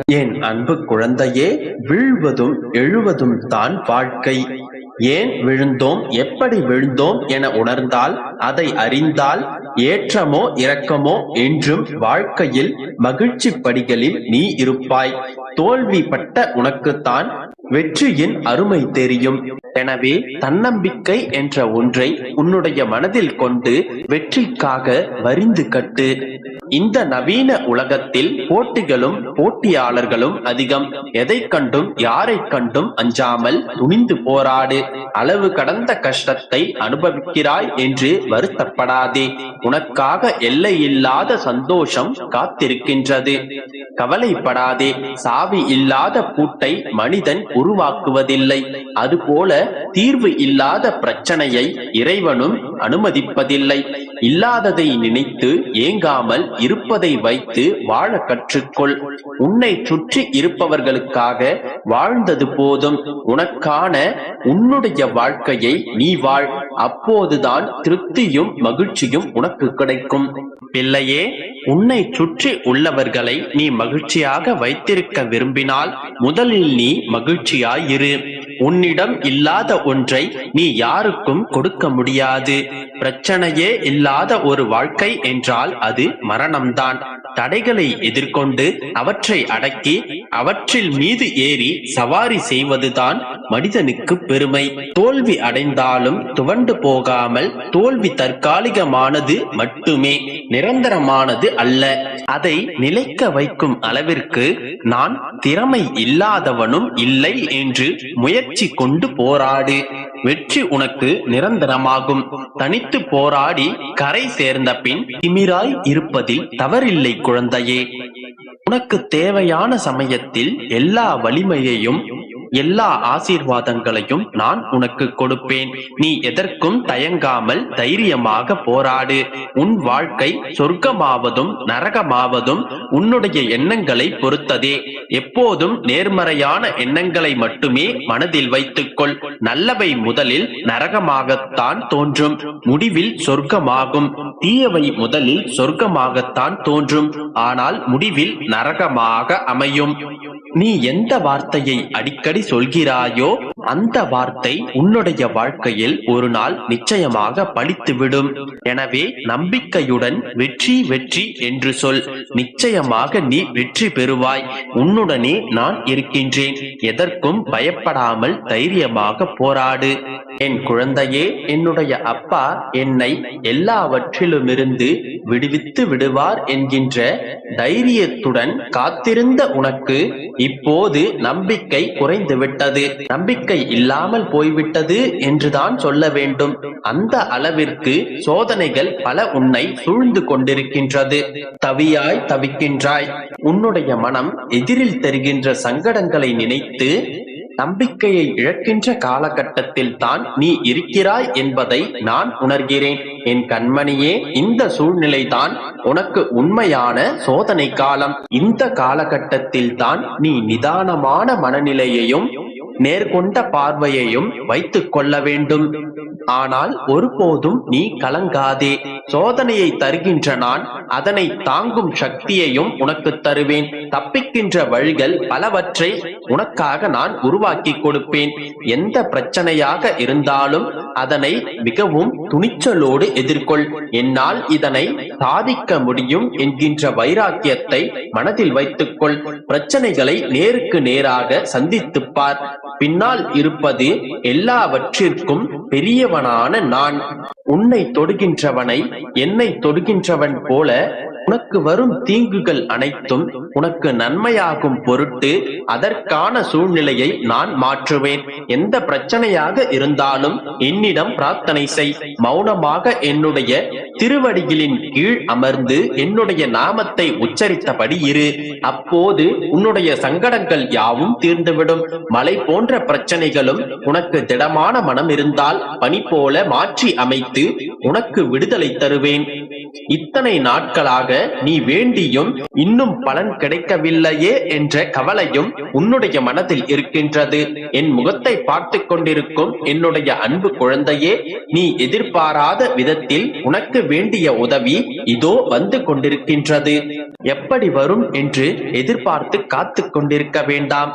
என் அன்பு குழந்தையே வீழ்வதும் எழுவதும் தான் வாழ்க்கை. ஏன் விழுந்தோம்? எப்படி விழுந்தோம் என உணர்ந்தால் அதை அறிந்தால் ஏற்றமோ இரக்கமோ என்றும் வாழ்க்கையில் மகிழ்ச்சி படிகளில் நீ இருப்பாய். தோல்விப்பட்ட உனக்குத்தான் வெற்றியின் அருமை தெரியும். எனவே தன்னம்பிக்கை என்ற ஒன்றை உன்னுடைய மனதில் கொண்டு வெற்றிக்காக வரிந்து கட்டு. இந்த நவீன உலகத்தில் போட்டிகளும் போட்டியாளர்களும் அதிகம். எதை கண்டும் யாரை கண்டும் அஞ்சாமல் துணிந்து போராடு. அளவு கடந்த கஷ்டத்தை அனுபவிக்கிறாய் என்று வருத்தப்படாதே. உனக்காக எல்லையில்லாத சந்தோஷம் காத்திருக்கின்றது. கவலைப்படாதே. சாவி இல்லாத பூட்டை மனிதன் உருவாக்குவதில்லை. அதுபோல தீர்வு இல்லாத பிரச்சனையை இறைவனும் அனுமதிப்பதில்லை. இல்லாததை நினைத்து ஏங்காமல் இருப்பதை வைத்து வாழ கற்றுக்கொள். உன்னை சுற்றி இருப்பவர்களுக்காக வாழ்ந்தது போதும். உனக்கான உன்னுடைய வாழ்க்கையை நீ வாழ். அப்போதுதான் திருப்தியும் மகிழ்ச்சியும் உனக்கு கிடைக்கும். பிள்ளையே உன்னை சுற்றி உள்ளவர்களை நீ மகிழ்ச்சியாக வைத்திருக்க விரும்பினால் முதலில் நீ மகிழ்ச்சியாயிரு. உன்னிடம் இல்லாத ஒன்றை நீ யாருக்கும் கொடுக்க முடியாது. பிரச்சனையே இல்லாத ஒரு வாழ்க்கை என்றால் அது மரணம்தான். தடைகளை எதிர்கொண்டு அவற்றை அடக்கி அவற்றில் மீது ஏறி சவாரி செய்வதுதான் மனிதனுக்கு பெருமை. தோல்வி அடைந்தாலும் துவண்டு போகாமல் தோல்வி தற்காலிகமானது மட்டுமே நிரந்தரமானது அல்ல. அதை நிலைக்க வைக்கும் அளவிற்கு நான் திறமை இல்லாதவனும் இல்லை என்று முயற்சி கொண்டு போராடு. வெற்றி உனக்கு நிரந்தரமாகும். தனித்து போராடி கரை சேர்ந்த பின் திமிராய் இருப்பதில் தவறில்லை குழந்தையே. உனக்கு தேவையான சமயத்தில் எல்லா வலிமையையும் எல்லா ஆசீர்வாதங்களையும் நான் உனக்கு கொடுப்பேன். நீ எதற்கும் தயங்காமல் தைரியமாக போராடு. உன் வாழ்க்கை சொர்க்கமாவதும் நரகமாவதும் உன்னுடைய எண்ணங்களை பொறுத்ததே. எப்போதும் நேர்மறையான எண்ணங்களை மட்டுமே மனதில் வைத்துக்கொள். நல்லவை முதலில் நரகமாகத்தான் தோன்றும். முடிவில் சொர்க்கமாகும். தீயவை முதலில் சொர்க்கமாகத்தான் தோன்றும். ஆனால் முடிவில் நரகமாக அமையும். நீ எந்த வார்த்தையை அடிக்கடி சொல்கிறாயோ அந்த வார்த்தை உன்னுடைய வாழ்க்கையில் ஒரு நாள் நிச்சயமாக பழித்துவிடும். எனவே நம்பிக்கையுடன் வெற்றி வெற்றி என்று சொல். நிச்சயமாக நீ வெற்றி பெறுவாய். உன்னுடனே நான் இருக்கின்றேன். எதற்கும் பயப்படாமல் தைரியமாக போராடு. என் குழந்தையே என்னுடைய அப்பா என்னை எல்லாவற்றிலுமிருந்து விடுவித்து விடுவார் என்கின்ற தைரியத்துடன் காத்திருந்த உனக்கு இப்போது நம்பிக்கை குறைந்து விட்டது நம்பிக்கை இல்லாமல் போய்விட்டது என்றுதான் சொல்ல வேண்டும். அந்த அளவிற்கு சோதனைகள் பல உன்னை சூழ்ந்து கொண்டிருக்கின்றது. தவியாய் தவிக்கின்றாய். உன்னுடைய மனம் எதிரில் தெரிகின்ற சங்கடங்களை நினைத்து நம்பிக்கையை இழக்கின்ற காலகட்டத்தில் தான் நீ இருக்கிறாய் என்பதை நான் உணர்கிறேன். என் கண்மணியே இந்த சூழ்நிலைதான் உனக்கு உண்மையான சோதனை காலம் இந்த காலகட்டத்தில் தான் நீ நிதானமான மனநிலையையும் நேர்கொண்ட பார்வையையும் வைத்துக் கொள்ள வேண்டும். ஆனால் ஒருபோதும் நீ கலங்காதே. சோதனையை தருகின்ற நான் அதனை தாங்கும் சக்தியையும் உனக்கு தருவேன். தப்பிக்கின்ற வழிகள் பலவற்றை உனக்காக நான் உருவாக்கி கொடுப்பேன். எந்த பிரச்சனையாக இருந்தாலும் அதனை மிகவும் துணிச்சலோடு எதிர்கொள். என்னால் இதனை சாதிக்க முடியும் என்கின்ற வைராக்கியத்தை மனதில் வைத்துக்கொள். பிரச்சனைகளை நேருக்கு நேராக சந்தித்துப்பார் பின்னால் இருப்பது எல்லாவற்றிற்கும் பெரியவனான நான். உன்னை தொடுகின்றவனை என்னை தொடுகின்றவன் போல உனக்கு வரும் தீங்குகள் அனைத்தும் உனக்கு நன்மையாகும் பொருட்டு அதற்கான சூழ்நிலையை நான் மாற்றுவேன். எந்த பிரச்சனையாக இருந்தாலும் என்னிடம் பிரார்த்தனை செய். மௌனமாக என்னுடைய திருவடிகளின் கீழ் அமர்ந்து என்னுடைய நாமத்தை உச்சரித்தபடி இரு. அப்போது உன்னுடைய சங்கடங்கள் யாவும் தீர்ந்துவிடும். மலை போன்ற பிரச்சனைகளும் உனக்கு திடமான மனம் இருந்தால் பனி போல மாற்றி அமைத்து உனக்கு விடுதலை தருவேன். இத்தனை நாட்களாக நீ வேண்டியும் இன்னும் பலன் கிடைக்கவில்லையே என்ற கவலையும் உன்னுடைய மனதில் இருக்கின்றது. என் முகத்தை பார்த்து கொண்டிருக்கும் என்னுடைய அன்பு குழந்தையே நீ எதிர்பாராத விதத்தில் உனக்கு வேண்டிய உதவி இதோ வந்து கொண்டிருக்கின்றது. எப்படி வரும் என்று எதிர்பார்த்து காத்து கொண்டிருக்க வேண்டாம்.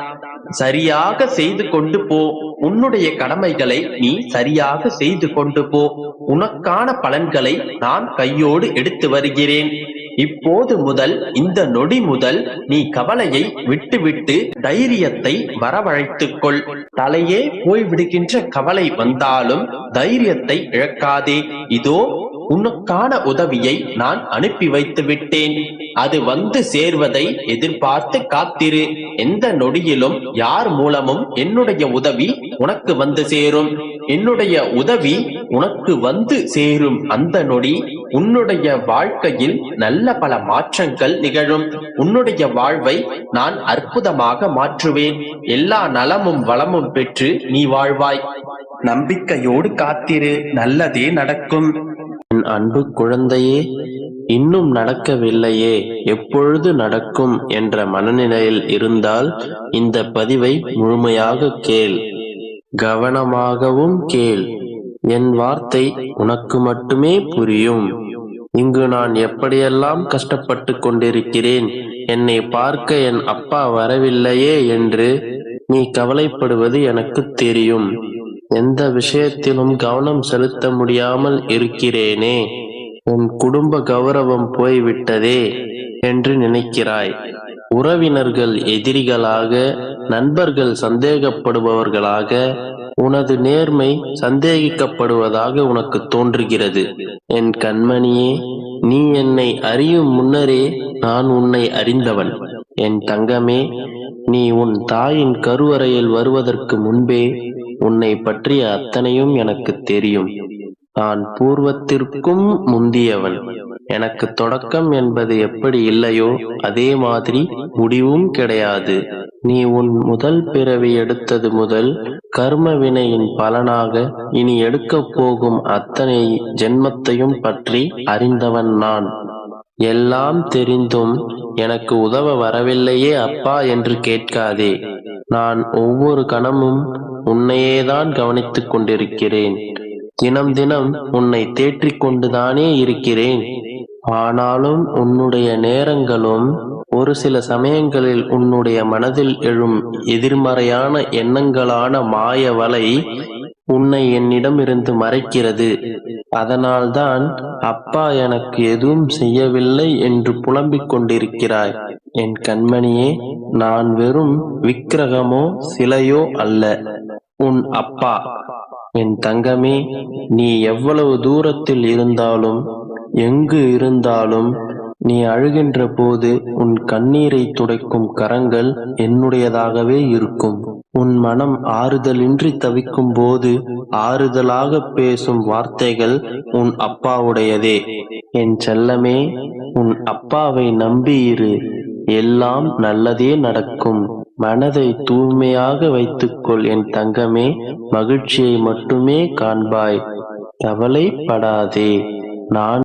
சரியாக செய்து கொண்டு போ. உன்னுடைய கடமைகளை நீ சரியாக செய்து கொண்டு போ. உனக்கான பலன்களை நான் கையோடு எடுத்து வருகிறேன். இப்போது முதல் இந்த நொடி முதல் நீ கவலையை விட்டுவிட்டு தைரியத்தை வரவழைத்துக் கொள். தலையே போய்விடுகின்ற கவலை வந்தாலும் தைரியத்தை இழக்காதே. இதோ உனக்கான உதவியை நான் அனுப்பி வைத்து விட்டேன். அது வந்து சேர்வதை எதிர்பார்த்து காத்திரு. எந்த நொடியிலும் யார் மூலமும் என்னுடைய உதவி உனக்கு வந்து சேரும். என்னுடைய உதவி உனக்கு வந்து சேரும். அந்த நொடி உன்னுடைய வாழ்க்கையில் நல்ல பல மாற்றங்கள் நிகழும். உன்னுடைய வாழ்வை நான் அற்புதமாக மாற்றுவேன். எல்லா நலமும் வளமும் பெற்று நீ வாழ்வாய். நம்பிக்கையோடு காத்திரு. நல்லதே நடக்கும். என் அன்பு குழந்தையே இன்னும் நடக்கவில்லையே எப்பொழுது நடக்கும் என்ற மனநிலையில் இருந்தால் இந்த பதிவை முழுமையாக கேள். கவனமாகவும் கேள். என் வார்த்தை உனக்கு மட்டுமே புரியும். இங்கு நான் எப்படியெல்லாம் கஷ்டப்பட்டு கொண்டிருக்கிறேன் என்னை பார்க்க என் அப்பா வரவில்லையே என்று நீ கவலைப்படுவது எனக்கு தெரியும். எந்த விஷயத்திலும் கவனம் செலுத்த முடியாமல் இருக்கிறேனே. என் குடும்ப கௌரவம் போய்விட்டதே என்று நினைக்கிறாய். உறவினர்கள் எதிரிகளாக நண்பர்கள் சந்தேகப்படுபவர்களாக உனது நேர்மை சந்தேகிக்கப்படுவதாக உனக்கு தோன்றுகிறது. என் கண்மணியே நீ என்னை அறியும் முன்னரே நான் உன்னை அறிந்தவன். என் தங்கமே நீ உன் தாயின் கருவறையில் வருவதற்கு முன்பே உன்னை பற்றிய அத்தனையும் எனக்கு தெரியும். நான் பூர்வத்திற்கும் முந்தியவன். எனக்கு தொடக்கம் என்பது எப்படி இல்லையோ அதே மாதிரி முடிவும் கிடையாது. நீ உன் முதல் பிறவி எடுத்தது முதல் கர்ம வினையின் பலனாக இனி எடுக்கப் போகும் அத்தனை ஜென்மத்தையும் பற்றி அறிந்தவன் நான். எல்லாம் தெரிந்தும் எனக்கு உதவ வரவில்லையே அப்பா என்று கேட்காதே. நான் ஒவ்வொரு கணமும் உன்னையேதான் கவனித்துக் கொண்டிருக்கிறேன். தினம் தினம் உன்னை தேற்றிக் கொண்டுதானே இருக்கிறேன். ஆனாலும் உன்னுடைய நேரங்களும் ஒரு சில சமயங்களில் உன்னுடைய மனதில் எழும் எதிர்மறையான எண்ணங்களான மாய வலை உன்னை என்னிடம் இருந்து மறைக்கிறது. அதனால்தான் அப்பா எனக்கு எதுவும் செய்யவில்லை என்று புலம்பிக் கொண்டிருக்கிறாய். என் கண்மணியே நான் வெறும் விக்கிரகமோ சிலையோ அல்ல. உன் அப்பா. என் தங்கமே நீ எவ்வளவு தூரத்தில் இருந்தாலும் எங்கு இருந்தாலும் நீ அழுகின்ற போது உன் கண்ணீரை துடைக்கும் கரங்கள் என்னுடையதாகவே இருக்கும். உன் மனம் ஆறுதலின்றி தவிக்கும் போது ஆறுதலாக பேசும் வார்த்தைகள் உன் அப்பாவுடையதே. என் செல்லமே உன் அப்பாவை நம்பியிரு. எல்லாம் நல்லதே நடக்கும். மனதை தூய்மையாக வைத்துக்கொள். என் தங்கமே மகிழ்ச்சியை மட்டுமே காண்பாய். கவலைப்படாதே. நான்